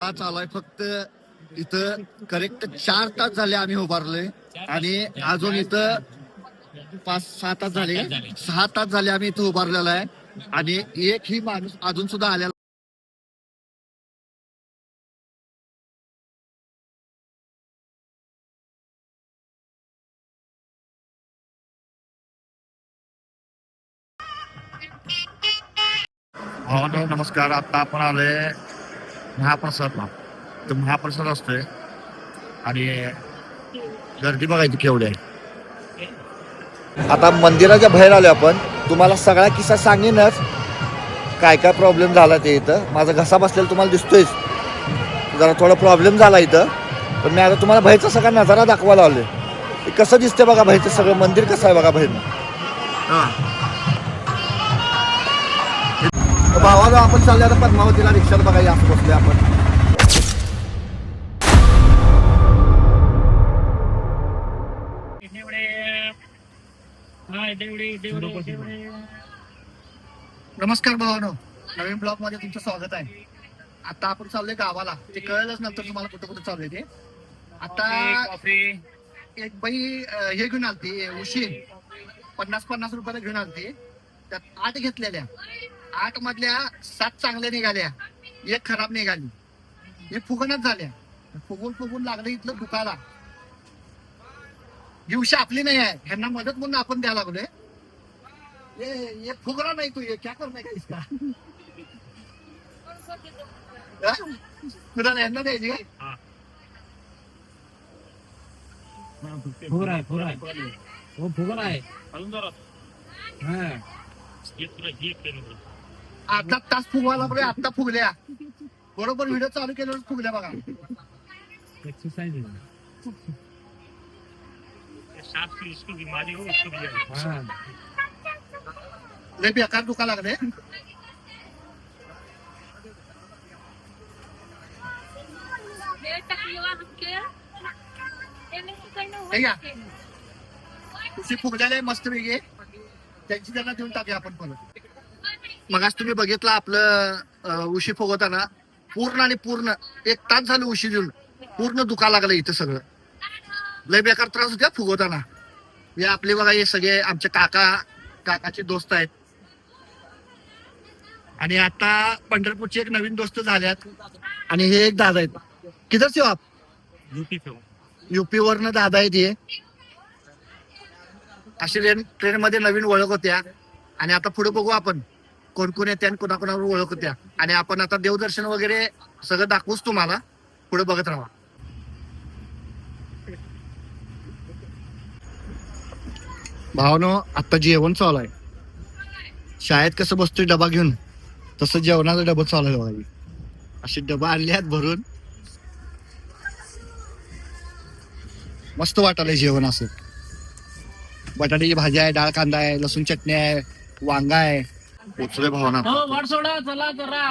आज आलाय फक्त इथं करेक्ट चार तास झाले आम्ही उभारलोय. आणि अजून इथं पाच सहा तास झाले. सहा तास झाले आम्ही इथं उभारलेलो आहे. आणि एक ही माणूस अजून सुद्धा आलेला हो नमस्कार. आता आपण आले महाप्रसादला तर महाप्रसाद असतोय. आणि गर्दी बघायची केवढी आहे. आता मंदिराच्या बाहेर आलो आपण. तुम्हाला सगळा किस्सा सांगेनच. काय काय प्रॉब्लेम झाला ते इथं? माझा घसा बसलेला तुम्हाला दिसतोयच. जरा थोडा प्रॉब्लेम झाला इथं. पण मी आता तुम्हाला बाहेरचा सगळा नजारा दाखवायला आलोय. कसं दिसतंय बघा बाहेरचं सगळं? मंदिर कसं आहे बघा बाहेर भावाला आपण चालले आता पद्मावतीला रिक्षात बघायला असं बसले आपण. नमस्कार भावानो. नवीन ब्लॉगमध्ये तुमचं स्वागत आहे. आता आपण चाललोय गावाला. ते कळलंच नंतर तुम्हाला कुठं कुठं चाललंय ते. आता एक बाई अं, हे घेऊन आलती उशी पन्नास पन्नास रुपयाला घेऊन आलती. त्यात आठ घेतलेल्या. आठ मधल्या सात चांगल्या निघाल्या. एक खराब निघाली. हे फुगणच झाल्या. फुगून फुगून लागलं इथलं दुखाला. उशी आपली नाही आहे. ह्यांना मदत म्हणून आपण द्यायला लागलोय. ये ये फुगरा नाही तू ये क्या करणार का? इसका हा? तुला यांना द्यायची काय? फुगरा आहे फुगरा आहे. हो फुगरा आहे. हा. अर्धा तास फुगवायला पाहिजे आता फुगल्या. बरोबर व्हिडिओ चालू केल्यावर फुगल्या बघा. एक्सरसाइज हा. लय बेकार दुखा लागले. उशी फुगलेले मस्त वेगळे त्यांची त्यांना देऊन टाकूया आपण परत. मग आज तुम्ही बघितलं आपलं उशी फुगवताना? पूर्ण आणि पूर्ण एक तास झालं उशी देऊन. पूर्ण दुखा लागलं इथं सगळं. लय बेकार त्रास होत्या फुगवताना. हे आपले बघा हे सगळे आमचे काका काकाचे दोस्त आहेत. आणि आता पंढरपूरचे एक नवीन दोस्त झाल्यात. आणि हे एक दादा आहेत. किधर से हो आप? युपी वरनं दादा आहेत हे. अशी ट्रेन ट्रेन मध्ये नवीन ओळख होत्या. आणि आता पुढे बघू आपण. कोण कोण येते आणि कोणाकोणावर ओळख होत्या आणि आपण आता देवदर्शन वगैरे सगळं दाखवूच तुम्हाला. पुढे बघत राहा. भावनो आता जेवण चालू आहे. शाळेत कसं बसतोय डबा घेऊन? तसं जेवणाचा डबा चालू आहे बघा. असे डबा आणले आहेत भरून. मस्त वाटायला जेवण असं. बटाट्याची भाजी आहे डाळ कांदा आहे लसूण चटणी आहे वांगा आहे. पोचले भावना हो वाट सोडा चला जरा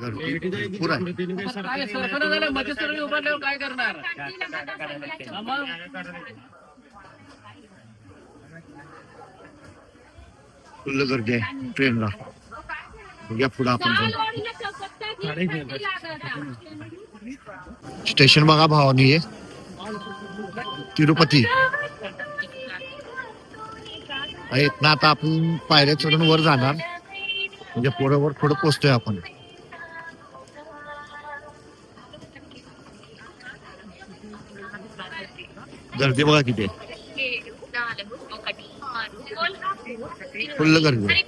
गर्दी भरपूर आहे काय सरकार झालं मध्ये सर उभारल्यावर काय करणार? फुल्ल गर्दी आहे ट्रेनला बघूया पुढे आपण स्टेशन बघा भावानी तिरुपती ना आता आपण पायऱ्या चढून वर जाणार. म्हणजे पुढे वर थोडं पोचतोय आपण. गर्दी बघा किती फुल्ल गर्दी आहे.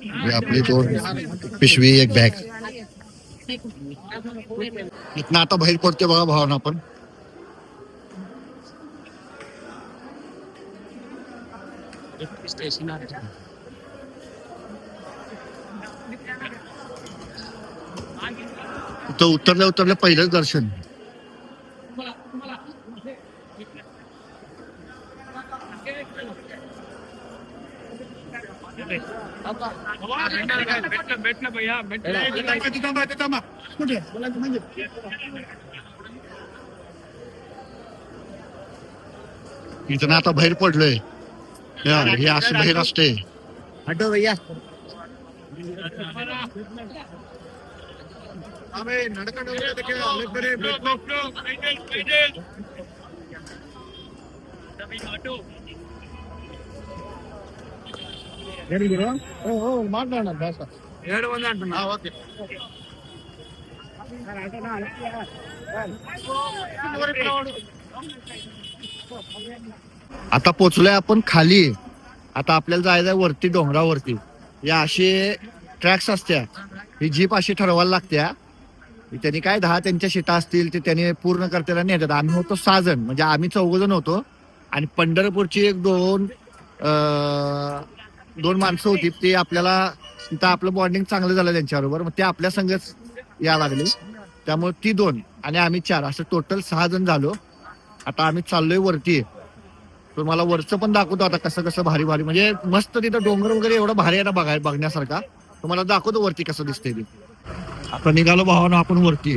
आपली दोन पिशवी एक बॅग इथनं पडते भावना आहे. इथं उतरल्या उतरल्या पहिलंच दर्शन इथं आता बाहेर पडलोय या, हे असं बाहेर असते हटो भैया आता पोचलोय आपण खाली. आता आपल्याला जायचंय वरती डोंगरावरती. या असे ट्रॅक्स असत्या. ही जीप अशी ठरवायला लागत्या. त्यांनी काय दहा त्यांच्या शिटा असतील ते त्यांनी पूर्ण करताना नेतात. आम्ही होतो सहा जण. म्हणजे आम्ही चौघ जण होतो. आणि पंढरपूरची एक दोन अं, दोन माणसं होती ते आपल्याला तिथं आपलं बॉन्डिंग चांगलं झालं त्यांच्याबरोबर मग ते आपल्या संगच या लागले. त्यामुळे ती दोन आणि आम्ही चार असं टोटल सहा जण झालो. आता आम्ही चाललोय वरती. तुम्हाला वरचं पण दाखवतो आता कसं कसं भारी भारी. म्हणजे मस्त तिथं डोंगर वगैरे एवढं भारी आहे ना बघाय बघण्यासारखा. तुम्हाला दाखवतो वरती कसं दिसतंय ते. आता निघालो भावानं आपण वरती.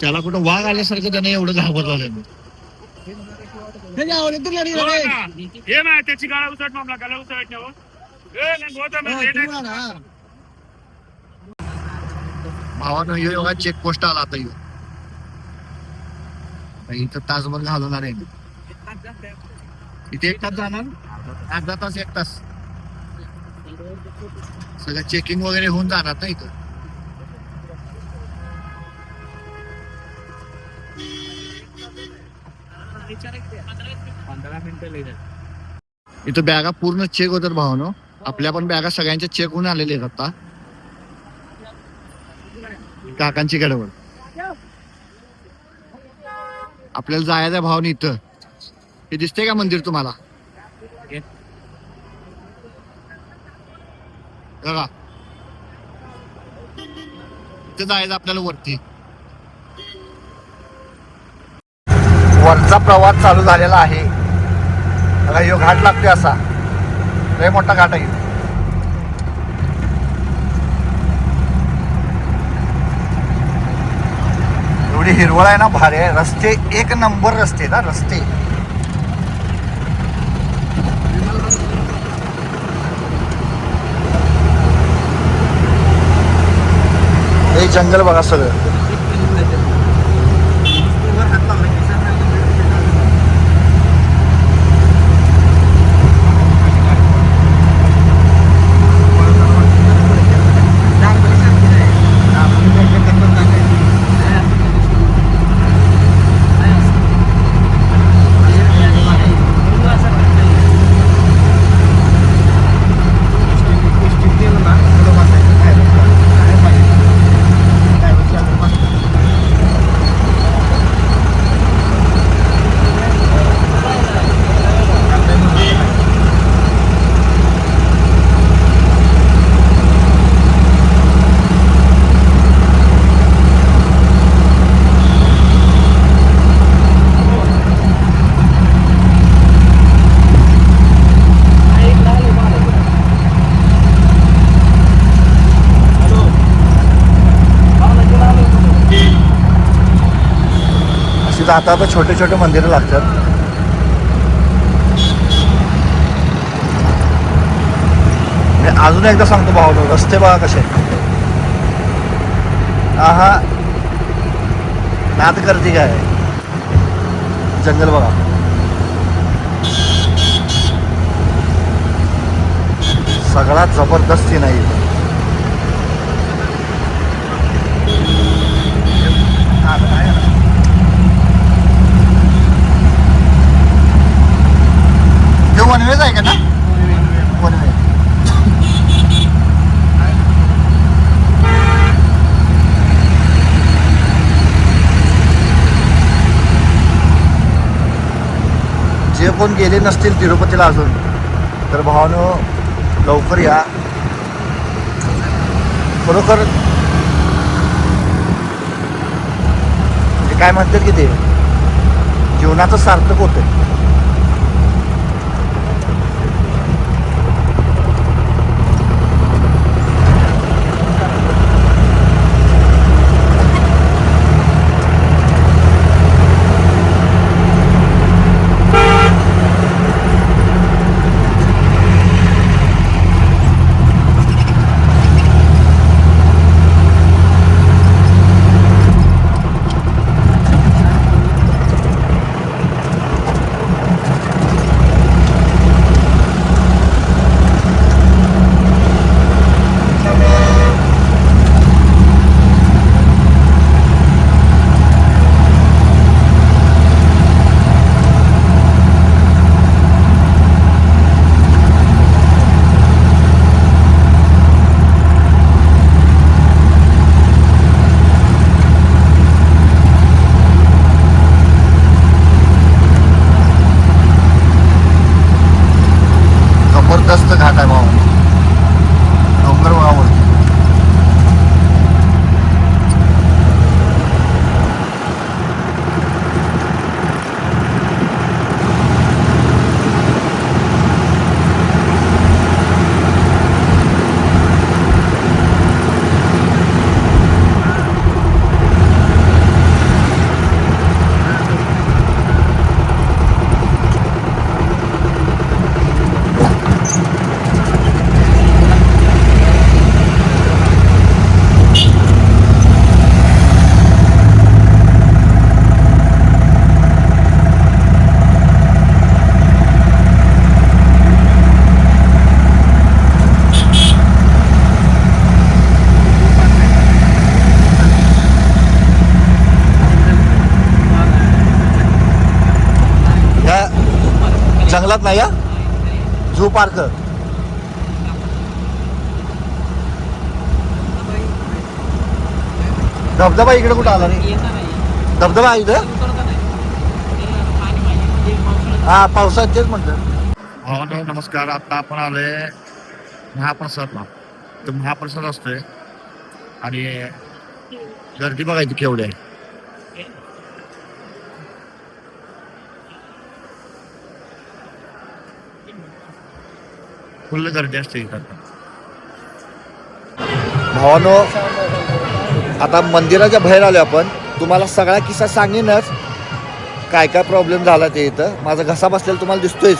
त्याला कुठं वाघ आल्यासारखं त्याने एवढं घाबरलं हे ना त्याची गाळा उचट मामला गाळा उचट. भावानं यो योगा चेक पोस्ट आला आता यो. आता इथं तासभर घालवणार आहे इथे एक तास जाणार? अर्धा तास एक तास. सगळं चेकिंग वगैरे होऊन जाणार ना इथं. इथं बॅगा पूर्ण चेक होतात भावानो आपल्या पण बॅगा सगळ्यांच्या चेक होऊन आलेल्या आहेत आता. काकांची गडबड. आपल्याला जायचं आहे भावने इथं. हे दिसते का मंदिर तुम्हाला? बघा. इथं जायचं आपल्याला वरती. वरचा प्रवास चालू झालेला आहे. बघा ह्यो घाट लागतोय असा. लय मोठा घाट आहे. एवढी हिरवळ आहे ना भारी आहे. रस्ते एक नंबर रस्ते ना रस्ते. जंगल बघा सगळं. आता जाता आता छोटे छोटे मंदिरं लागतात. मी अजून एकदा सांगतो भाऊ रस्ते बघा कसे हा नाद करते काय जंगल बघा. सगळ्यात जबरदस्ती नाही आता आहे ना. आहे का ना वनवे. जे कोण गेले नसतील तिरुपतीला अजून. तर भावानो लवकर या. खरोखर म्हणजे काय म्हणतात की ते? जीवनाचं सार्थक होतं जंगलात नाही या झू पार्क. धबधबा इकडे कुठं आला नाही धबधबा इथं? हा पावसात तेच म्हणतं नमस्कार. आता आपण आले महाप्रसादला. तर महाप्रसाद असतोय. आणि गर्दी बघायची केवढी आहे. फुल्ल गर्दी असते इथं. भावानो आता मंदिराच्या बाहेर आलो आपण तुम्हाला सगळा किस्सा सांगेनच काय काय प्रॉब्लेम झाला ते इथं. माझा घसा बसलेला तुम्हाला दिसतोयच.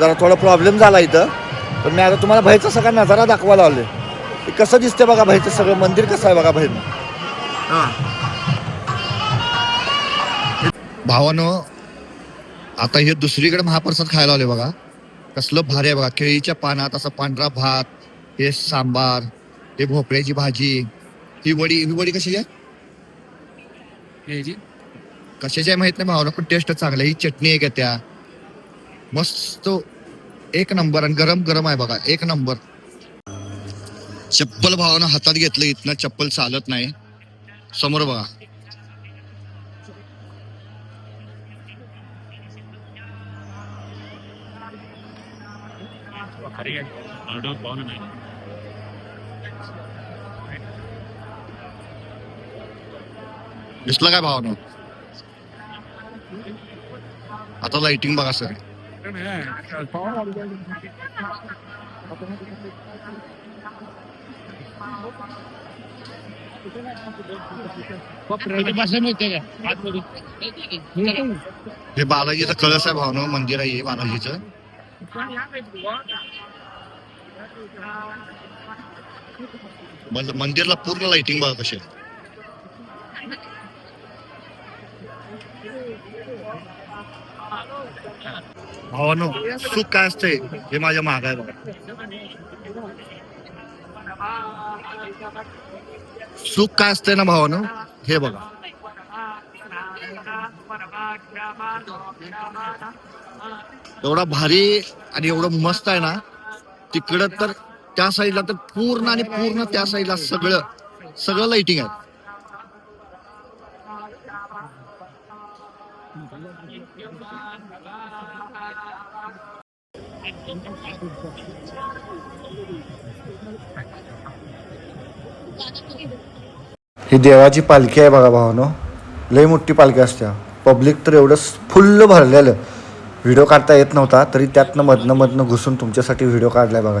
जरा थोडा प्रॉब्लेम झाला इथं. पण मी आता तुम्हाला बाहेरचा सगळा नजारा दाखवायला आलोय. हे कसं दिसतंय बघा बाहेरचं सगळं मंदिर कसं आहे बघा बाहेर भावानो आता हे दुसरीकडे महाप्रसाद खायला आले बघा. कसलं भारी आहे बघा. केळीच्या पानात असा पांढरा भात हे सांबार हे भोपळ्याची भाजी ही वडी ही वडी कशी आहे? कशाची आहे माहीत नाही भावना पण टेस्ट चांगली. ही चटणी आहे का त्या? मस्त एक नंबर आणि गरम गरम आहे बघा एक नंबर. चप्पल भावानं हातात घेतलं इथनं चप्पल चालत नाही. समोर बघा. खरी आहे. ऑर्डर पाहून नाही. दिसलं काय भावानं? आता लाइटिंग बघा सर हे बालाजीचं कळस आहे भावनं मंदिर आहे बालाजीचं. मंदिरला पूर्ण लाइटिंग बघा कशी आहे. भावानो सुख काय असते हे माझ्या महाग आहे बघा सुख काय असते ना भावानो हे बघा एवढा भारी आणि एवढं मस्त आहे ना तिकडं तर त्या साईडला तर पूर्ण आणि पूर्ण त्या साईडला सगळं सगळं लाइटिंग आहे. ही देवाची पालखी आहे बघा भावानो. लई मोठी पालखी असत्या. पब्लिक तर एवढं फुल्ल भरलेलं. व्हिडिओ काढता येत नव्हता तरी त्यातनं मधनं मधनं घुसून तुमच्यासाठी व्हिडिओ काढलाय बघा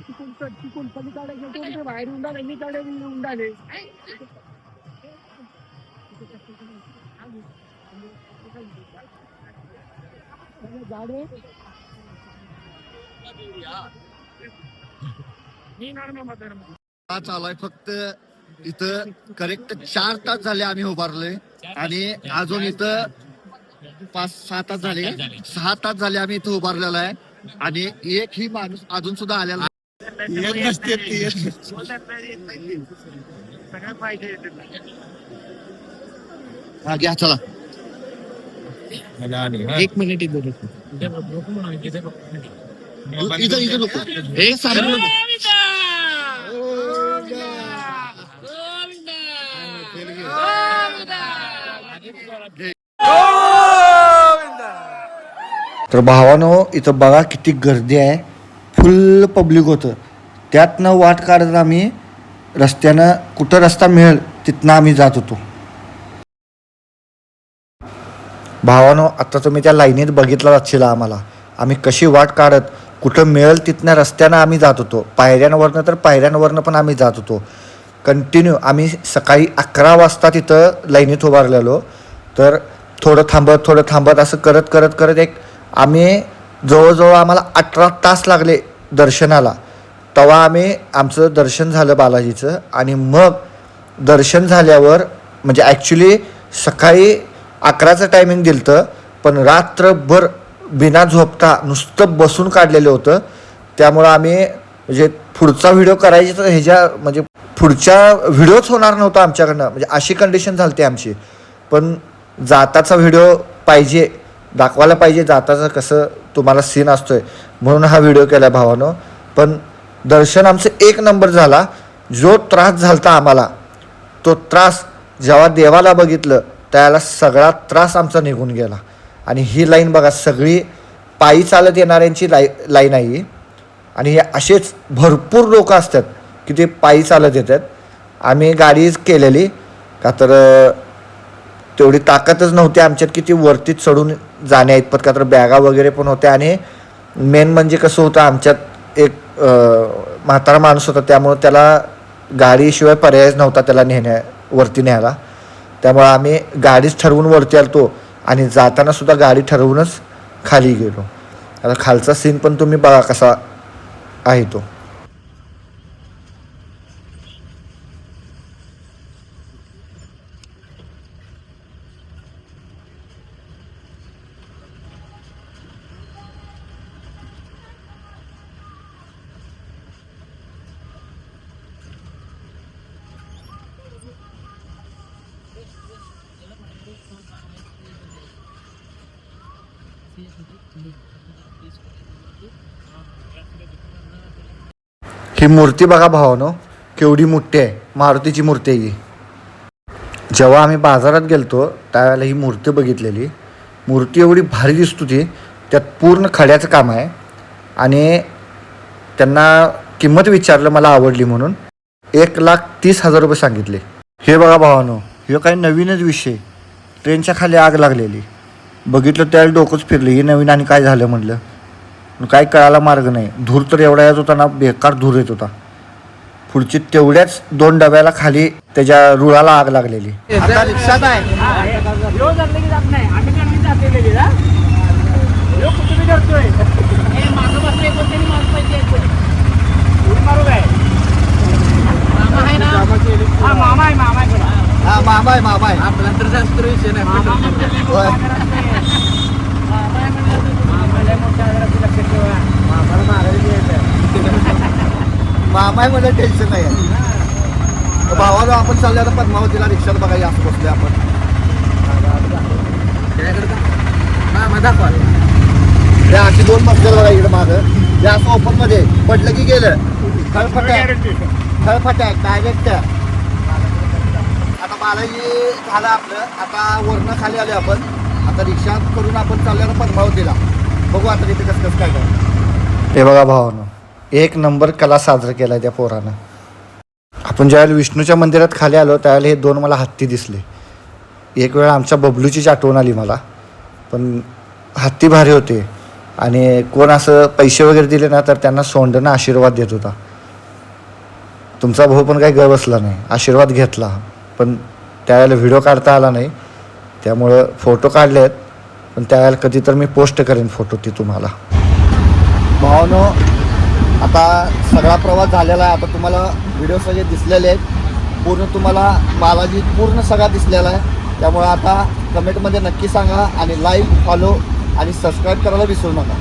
चिकून चिकून पलीकडे कोण ते बाहेर उंडाले मी काढे उंडाले झाडे मी नॉर्मल फक्त इथं करेक्ट चार तास झाले आम्ही उभारले आणि अजून इथं पाच सहा तास झाले. सहा तास झाले आम्ही इथं उभारलेला आहे. आणि एक ही माणूस अजून सुद्धा आलेला नाही. सगळ्यात पाहिजे हा घ्या चला. एक मिनिट इथे इथं इथं नको हे सारखं नको. तर भावानो इथं बघा किती गर्दी आहे. फुल पब्लिक होतं. त्यातनं वाट काढत आम्ही रस्त्यानं कुठं रस्ता मिळेल तिथनं आम्ही जात होतो. भावानो आता तुम्ही त्या लाईनीत बघितलं असेल आम्हाला. आम्ही कशी वाट काढत कुठं मिळेल तिथनं रस्त्यानं आम्ही जात होतो. पायऱ्यांवरनं तर पायऱ्यांवरनं पण आम्ही जात होतो. कंटिन्यू आम्ही सकाळी अकरा वाजता तिथं लाईनीत उभारलेलो. तर थोडं थांबत थोडं थांबत असं करत करत करत एक आम्ही जवळजवळ आम्हाला अठरा तास लागले दर्शनाला. तेव्हा आम्ही आमचं दर्शन झालं बालाजीचं आणि मग दर्शन झाल्यावर म्हणजे ॲक्च्युली सकाळी अकराचं टायमिंग दिलं होतं पण रात्रभर बिना झोपता नुसतं बसून काढलेलं होतं. त्यामुळं आम्ही म्हणजे पुढचा व्हिडिओ करायची तर ह्याच्या म्हणजे पुढच्या व्हिडिओच होणार नव्हता आमच्याकडनं. म्हणजे अशी कंडिशन झाली आमची. पण जाताचा व्हिडिओ पाहिजे दाखवायला पाहिजे जाताचं कसं तुम्हाला सीन असतोय म्हणून हा व्हिडिओ केला भावानं. पण दर्शन आमचं एक नंबर झाला. जो त्रास झालता आम्हाला तो त्रास जेव्हा देवाला बघितलं त्याला सगळा त्रास आमचा निघून गेला. आणि ही लाईन बघा सगळी पायी चालत येणाऱ्यांची लाई लाईन आहे आणि हे असेच भरपूर लोक असतात की ते पायी चालत येतात. आम्ही गाडीच केलेली का तर तेवढी ताकदच नव्हती आमच्यात की ती वरती चढून जाण्या इतपत. का तर बॅगा वगैरे पण होत्या आणि मेन म्हणजे कसं होतं आमच्यात एक म्हातारा माणूस होता त्यामुळं त्याला गाडीशिवाय पर्यायच नव्हता त्याला नेण्या वरती न्यायला. त्यामुळं आम्ही गाडीच ठरवून वरती आलतो आणि जाताना सुद्धा गाडी ठरवूनच खाली गेलो. आता खालचा सीन पण तुम्ही बघा कसा आहे तो. ही मूर्ती बघा भावानो केवढी मोठी आहे मारुतीची मूर्ती आहे ही. जेव्हा आम्ही बाजारात गेलतो त्यावेळेला ही मूर्ती बघितलेली. मूर्ती एवढी भारी दिसत होती त्यात पूर्ण खड्याचं काम आहे. आणि त्यांना किंमत विचारलं मला आवडली म्हणून. एक लाख तीस हजार रुपये सांगितले. हे बघा भावानो हे काही नवीनच विषय. ट्रेनच्या खाली आग लागलेली. बघितलं त्यावेळी डोकंच फिरलं हे नवीन आणि काय झालं म्हटलं काय कळायला मार्ग नाही. धूर तर एवढा येत होता ना बेकार धूर येत होता. पुढची तेवढ्याच दोन डब्याला खाली त्याच्या रुळाला आग लागलेली. आता रिक्षात आहे? हा मामा आहे ना मामा आहे मामा आहे. मामा आहे मामा आहे आपला तर जास्त विषय नाही मामा म्हणजे होय. मामाला मोठ्या आजाराचं लक्षात ठेवा मामाला माघारी घ्यायचं मामा आहे म्हणजे टेन्शन नाही आहे. भावाला आपण चालले आता पद्मावतीला रिक्षात बघा असं बसले आपण. मामा दाखवा हे अशी दोन मजले बघा इकडे मागं. हे असं ओपनमध्ये. पडलं की गेलं. खळफट्या खळफट्या डायरेक्ट आता बालाजी झालं आपलं. आता वरनं खाली आले आपण. आता रिक्षा करून आपण चालल्यानं आता पद्मावतीला. बघू आता तिथे कसं कसं काय काय ते बघा भावानं एक नंबर कला साजरा केला त्या पोरानं. आपण ज्यावेळेला विष्णूच्या मंदिरात खाली आलो त्यावेळेला हे दोन मला हत्ती दिसले. एक वेळा आमच्या बबलूचीच आठवण आली मला. पण हत्ती भारी होते. आणि कोण असं पैसे वगैरे दिले ना तर त्यांना सोंडनं आशीर्वाद देत होता. तुमचा भाऊ पण काही ग बसला नाही. आशीर्वाद घेतला. पण त्यावेळेला व्हिडिओ काढता आला नाही. त्यामुळं फोटो काढले आहेत पण त्यावेळेला कधी तर मी पोस्ट करेन फोटो ती तुम्हाला. भावानो आता सगळा प्रवास झालेला आहे. आता तुम्हाला व्हिडिओ सगळे दिसलेले आहेत. पूर्ण तुम्हाला बालाजी पूर्ण सगळा दिसलेला आहे. त्यामुळे आता कमेंटमध्ये नक्की सांगा आणि लाईक फॉलो आणि सबस्क्राईब करायला विसरू नका.